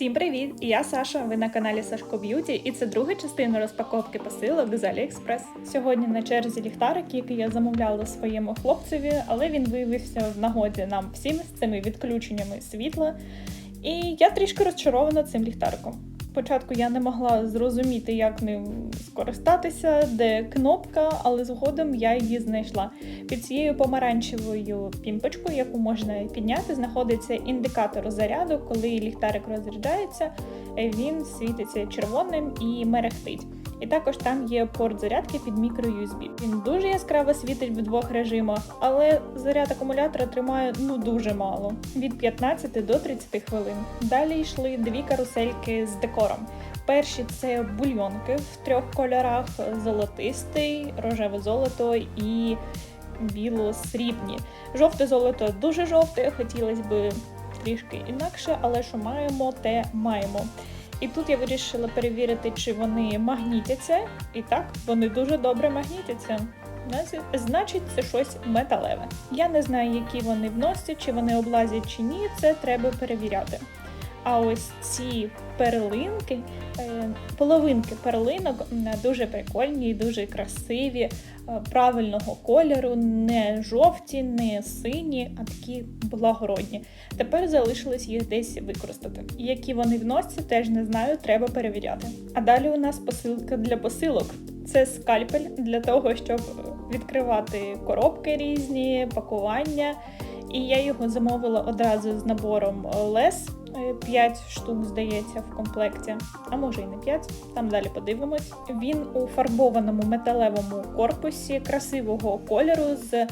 Всім привіт! Я Саша. Ви на каналі Сашко Б'юті, і це друга частина розпаковки посилок з Аліекспрес. Сьогодні на черзі ліхтарик, який я замовляла своєму хлопцеві, але він виявився в нагоді нам всім з цими відключеннями світла. І я трішки розчарована цим ліхтариком. Спочатку я не могла зрозуміти, як ним скористатися, де кнопка, але згодом я її знайшла. Під цією помаранчевою пімпочкою, яку можна підняти, знаходиться індикатор заряду. Коли ліхтарик розряджається, він світиться червоним і мерехтить. І також там є порт зарядки під мікро-USB. Він дуже яскраво світить в двох режимах, але заряд акумулятора тримає ну дуже мало від 15 до 30 хвилин. Далі йшли дві карусельки з декором. Перші це бульйонки в трьох кольорах: золотистий, рожеве золото і біло-срібні. Жовте золото дуже жовте, хотілося б трішки інакше, але що маємо, те маємо. І тут я вирішила перевірити, чи вони магнітяться. І так, вони дуже добре магнітяться. Значить, це щось металеве. Я не знаю, які вони вносять, чи вони облазять чи ні, це треба перевіряти. А ось ці перлинки, е, половинки перлинок дуже прикольні, дуже красиві, е, правильного кольору, не жовті, не сині, а такі благородні. Тепер залишилось їх десь використати. Які вони вносять, теж не знаю, треба перевіряти. А далі у нас посилка для посилок. Це скальпель для того, щоб відкривати коробки різні, пакування. І я його замовила одразу з набором лес. 5 штук, здається, в комплекті, а може і не 5, там далі подивимось. Він у фарбованому металевому корпусі красивого кольору з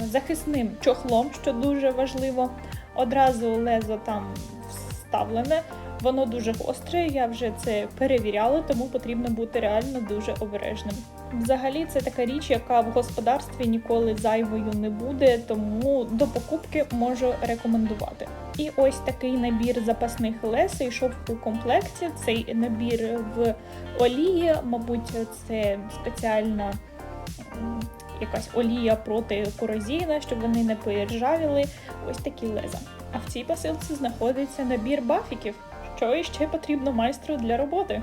захисним чохлом, що дуже важливо. Одразу лезо там вставлене. Воно дуже гостре, я вже це перевіряла, тому потрібно бути реально дуже обережним. Взагалі, це така річ, яка в господарстві ніколи зайвою не буде, тому до покупки можу рекомендувати. І ось такий набір запасних лес йшов у комплекті. Цей набір в олії, мабуть, це спеціальна якась олія проти корозійна, щоб вони не поіржавіли. Ось такі леза. А в цій посилці знаходиться набір бафіків. Що іще потрібно майстру для роботи?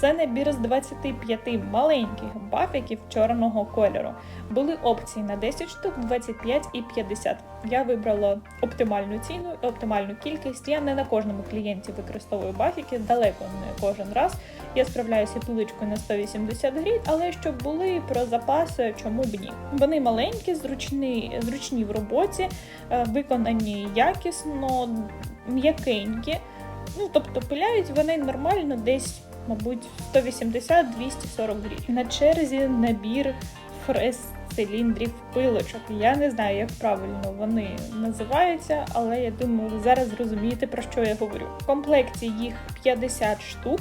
Це набір з 25 маленьких бафіків чорного кольору. Були опції на 10 штук, 25 і 50. Я вибрала оптимальну ціну і оптимальну кількість. Я не на кожному клієнті використовую бафіки, далеко не кожен раз. Я справляюся пиличкою на 180 гривень, але щоб були про запаси, чому б ні. Вони маленькі, зручні, зручні в роботі, е, виконані якісно, м'якенькі. Ну, тобто пиляють вони нормально десь, мабуть, 180-240 гривень. На черзі набір фрез циліндрів пилочок. Я не знаю, як правильно вони називаються, але я думаю, ви зараз зрозумієте, про що я говорю. В комплекті їх 50 штук.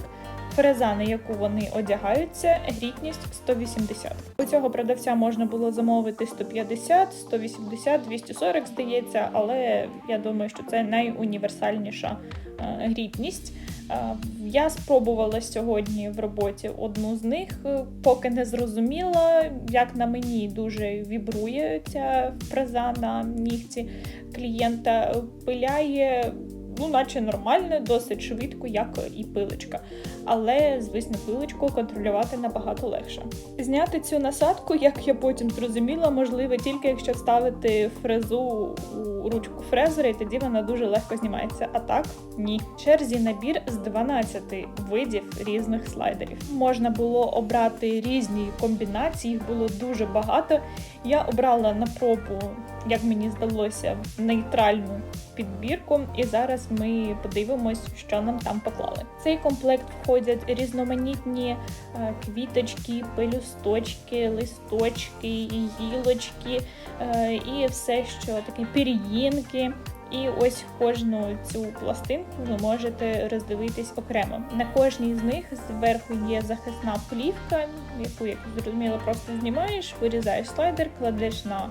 Фреза, на яку вони одягаються, грітність 180. У цього продавця можна було замовити 150, 180, 240, здається, але я думаю, що це найуніверсальніша Е, грітність. Е, я спробувала сьогодні в роботі одну з них, е, поки не зрозуміла, як на мені дуже вібрує ця фреза на нігті клієнта, пиляє ну, наче нормально, досить швидко, як і пилочка. Але, звісно, пилочку контролювати набагато легше. Зняти цю насадку, як я потім зрозуміла, можливо тільки якщо ставити фрезу у ручку фрезера, і тоді вона дуже легко знімається. А так, ні. Черзі набір з 12 видів різних слайдерів. Можна було обрати різні комбінації, їх було дуже багато. Я обрала на пробу, як мені здалося, нейтральну підбірку, і зараз ми подивимось, що нам там поклали. В цей комплект входять різноманітні е, квіточки, пелюсточки, листочки, гілочки е, і все, що таке пір'їнки. І ось кожну цю пластинку ви можете роздивитись окремо. На кожній з них зверху є захисна плівка, яку, як зрозуміло, просто знімаєш, вирізаєш слайдер, кладеш на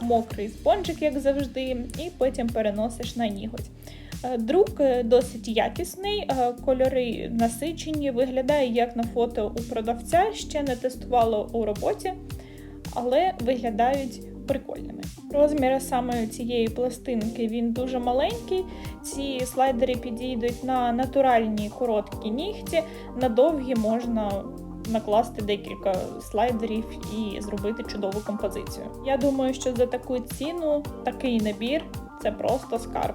мокрий спонжик, як завжди, і потім переносиш на ніготь. Е, друк е, досить якісний, е, кольори насичені, виглядає як на фото у продавця, ще не тестувало у роботі, але виглядають прикольними. Розмір саме цієї пластинки він дуже маленький. Ці слайдери підійдуть на натуральні короткі нігті, на довгі можна накласти декілька слайдерів і зробити чудову композицію. Я думаю, що за таку ціну такий набір це просто скарб.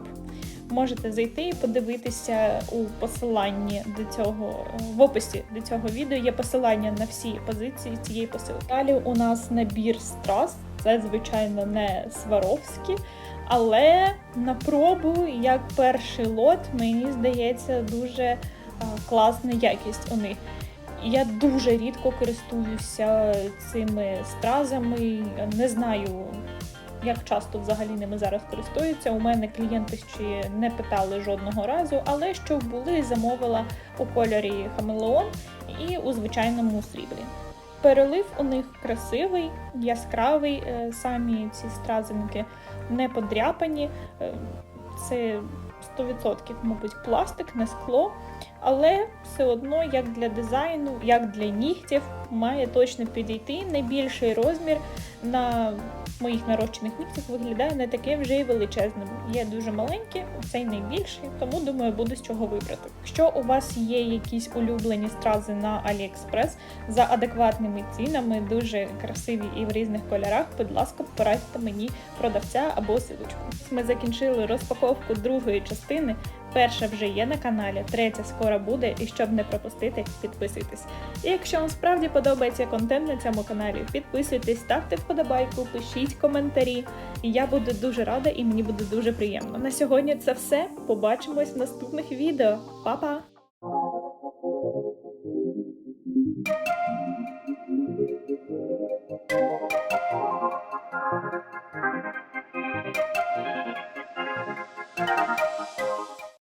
Можете зайти і подивитися у посиланні до цього в описі до цього відео. Є посилання на всі позиції цієї посилки. Далі у нас набір страз. Це звичайно не Сваровські, але на пробу, як перший лот, мені здається, дуже класна якість у них. Я дуже рідко користуюся цими стразами. Не знаю, як часто взагалі ними зараз користуються. У мене клієнти ще не питали жодного разу, але що були, замовила у кольорі хамелеон і у звичайному сріблі. Перелив у них красивий, яскравий. е, Самі ці стразинки не подряпані. Е, Це 100%, мабуть, пластик, не скло. Але все одно, як для дизайну, як для нігтів, має точно підійти. Найбільший розмір на моїх нарощених нігтях виглядає не таким вже й величезним. Є дуже маленькі, цей найбільший, тому думаю, буде з чого вибрати. Якщо у вас є якісь улюблені стрази на AliExpress за адекватними цінами, дуже красиві і в різних кольорах, будь ласка, порадьте мені продавця або силочку. Ми закінчили розпаковку другої частини. Перша вже є на каналі, третя скоро буде, і щоб не пропустити, підписуйтесь. І якщо вам справді подобається контент на цьому каналі, підписуйтесь, ставте вподобайку, пишіть коментарі. Я буду дуже рада і мені буде дуже приємно. На сьогодні це все. Побачимось в наступних відео. Па-па!